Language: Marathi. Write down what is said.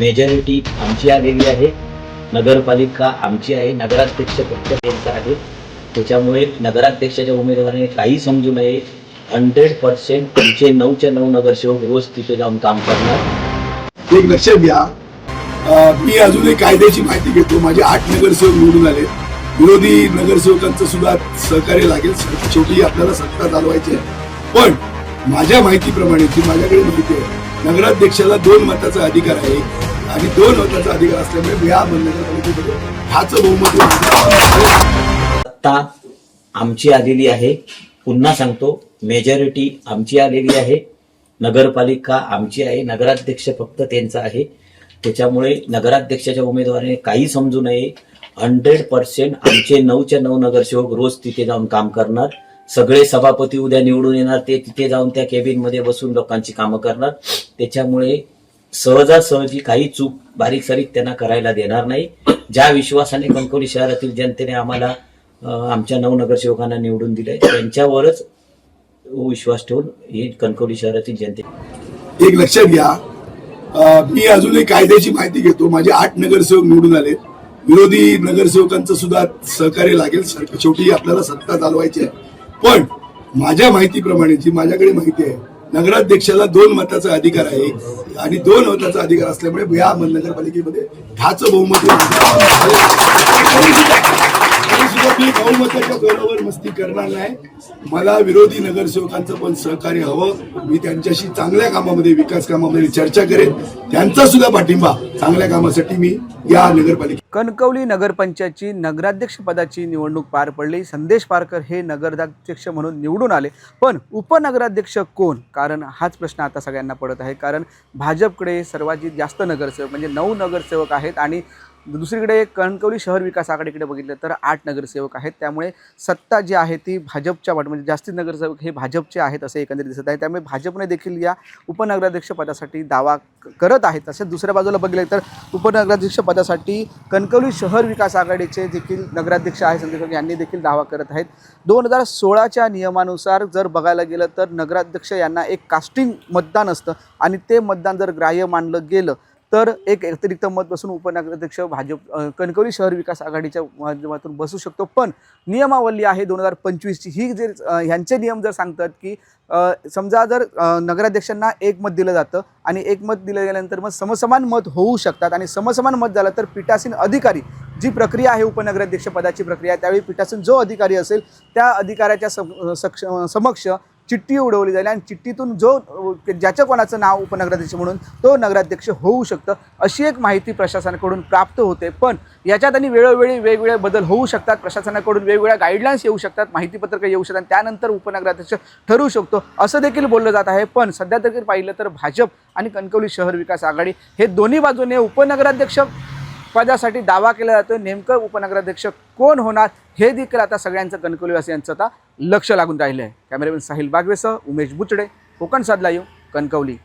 मेजॉरिटी आमची आलेली आहे. नगरपालिका आमची आहे. नगराध्यक्ष फक्त त्यांचा आहे. त्याच्यामुळे नगराध्यक्षाच्या उमेदवाराने काही समजू नये. हंड्रेड पर्सेंट तुमचे नऊच्या नऊ नगरसेवक रोज तिथे जाऊन काम करणार. एक लक्षात घ्या. मी अजून एक कायद्याची माहिती घेतो. माझे आठ नगरसेवक निवडून आले. विरोधी नगरसेवकांचं सुद्धा सहकार्य लागेल. शेवटी आपल्याला सत्ता चालवायची आहे. पण माझ्या माहितीप्रमाणे जी माझ्याकडे माहिती आहे नगराध्यक्षाला दोन मताचा अधिकार आहे. आणि दोन मताचा अधिकार असल्यामुळे या नगरपालिकेमध्ये हाच बहुमत सत्ता आमची आलेली आहे पुन्हा सांगतो मेजॉरिटी आमची आलेली आहे नगरपालिका आमची आहे नगराध्यक्ष फक्त त्यांचा आहे. त्याच्यामुळे नगराध्यक्षाच्या उमेदवाराने काही समजू नये. हंड्रेड पर्सेंट आमचे नऊच्या नऊ नगरसेवक रोज तिथे जाऊन काम करणार. सगळे सभापती उद्या निवडून येणार ते तिथे जाऊन त्या केबिनमध्ये बसून लोकांची कामं करणार. त्याच्यामुळे सहजासहजी काही चूक बारीक सारीक त्यांना करायला देणार नाही. ज्या विश्वासाने कणकवली शहरातील जनतेने आम्हाला आमच्या नऊ नगरसेवकांना निवडून दिले त्यांच्यावरच विश्वास ठेवून ही कणकवली शहरातील जनते एक लक्षात घ्या. मी मी अजूनही कायद्याची माहिती घेतो. माझे आठ नगरसेवक निवडून आले विरोधी नगरसेवकांचं सुद्धा सहकार्य लागेल. शेवटी आपल्याला सत्ता चालवायची आहे. पण माझ्या माहितीप्रमाणे जी माझ्याकडे माहिती आहे नगराध्यक्षाला दोन मताचा अधिकार आहे आणि दोन मताचा अधिकार असल्यामुळे या नगरपालिकेमध्ये ह्याच बहुमत सुद्धा मी बहुमताच्या जोरावर मस्ती करणार नाही. मला विरोधी नगरसेवकांचं पण सहकार्य हवं. मी त्यांच्याशी चांगल्या कामामध्ये विकास कामामध्ये चर्चा करेन. त्यांचा सुद्धा पाठिंबा चांगल्या कामासाठी मी या नगरपालिकेत कणकवली नगरपंचायतची नगराध्यक्ष पदाची निवडणूक पार पडली. संदेश पारकर हे नगराध्यक्ष म्हणून निवडून आले. पण उपनगराध्यक्ष कोण? कारण हाच प्रश्न आता सगळ्यांना पडत आहे. कारण भाजपकडे सर्वात जास्त नगरसेवक म्हणजे नऊ नगरसेवक आहेत आणि दुसरीकडे कणकवली शहर विकास आघाडीकडे बघितलं तर आठ नगरसेवक आहेत. त्यामुळे सत्ता जी आहे ती भाजपच्या वाट म्हणजे जास्तीत नगरसेवक हे भाजपचे आहेत असे एकंदरीत दिसत आहे. त्यामुळे भाजपने देखील या उपनगराध्यक्ष पदासाठी दावा करत आहेत. तसेच दुसऱ्या बाजूला बघितलं तर उपनगराध्यक्ष पदासाठी कणकवली शहर विकास आघाडीचे देखील नगराध्यक्ष आहे संदीप यांनी देखील दावा करत आहेत. दोन हजार सोळाच्या नियमानुसार जर बघायला गेलं तर नगराध्यक्ष यांना एक कास्टिंग मतदान असतं. आणि ते मतदान जर ग्राह्य मानलं गेलं तर एक अतिरिक्त मत बसून उपनगराध्यक्ष भाजप कणकवली शहर विकास आघाडीच्या माध्यमातून बसू शकतो. पण नियमावली आहे दोन हजार पंचवीसची. ही जे ह्यांचे नियम जर सांगतात की समजा जर नगराध्यक्षांना एक मत दिलं जातं आणि एक मत दिलं गेल्यानंतर मग समसमान मत होऊ शकतात आणि समसमान मत झालं तर पीठासीन अधिकारी जी प्रक्रिया आहे उपनगराध्यक्ष पदाची प्रक्रिया त्यावेळी पीठासीन जो अधिकारी असेल त्या अधिकाऱ्याच्या सम सक्ष समक्ष चिठ्ठी उडवली जाईल आणि चिठ्ठीतून जो ज्याच्या कोणाचं नाव उपनगराध्यक्ष म्हणून तो नगराध्यक्ष होऊ शकतं अशी एक माहिती प्रशासनाकडून प्राप्त होते. पण याच्यात आणि वेळोवेळी वेगवेगळे बदल होऊ शकतात प्रशासनाकडून वेगवेगळ्या गाईडलाईन्स येऊ शकतात माहितीपत्रकं येऊ शकतात त्यानंतर उपनगराध्यक्ष ठरू शकतो असं देखील बोललं जात आहे. पण सध्या देखील पाहिलं तर भाजप आणि कणकवली शहर विकास आघाडी हे दोन्ही बाजूने उपनगराध्यक्ष पदासाठी दावा केला जातो नेमकं उपनगराध्यक्ष कोण होणार हे देखील आता सगळ्यांचं कणकवलीवासियांचं आता लक्ष लागून राहिलं आहे कॅमेरामॅन साहिल बागवेसह उमेश बुचडे कोकण साधला येऊ कणकवली.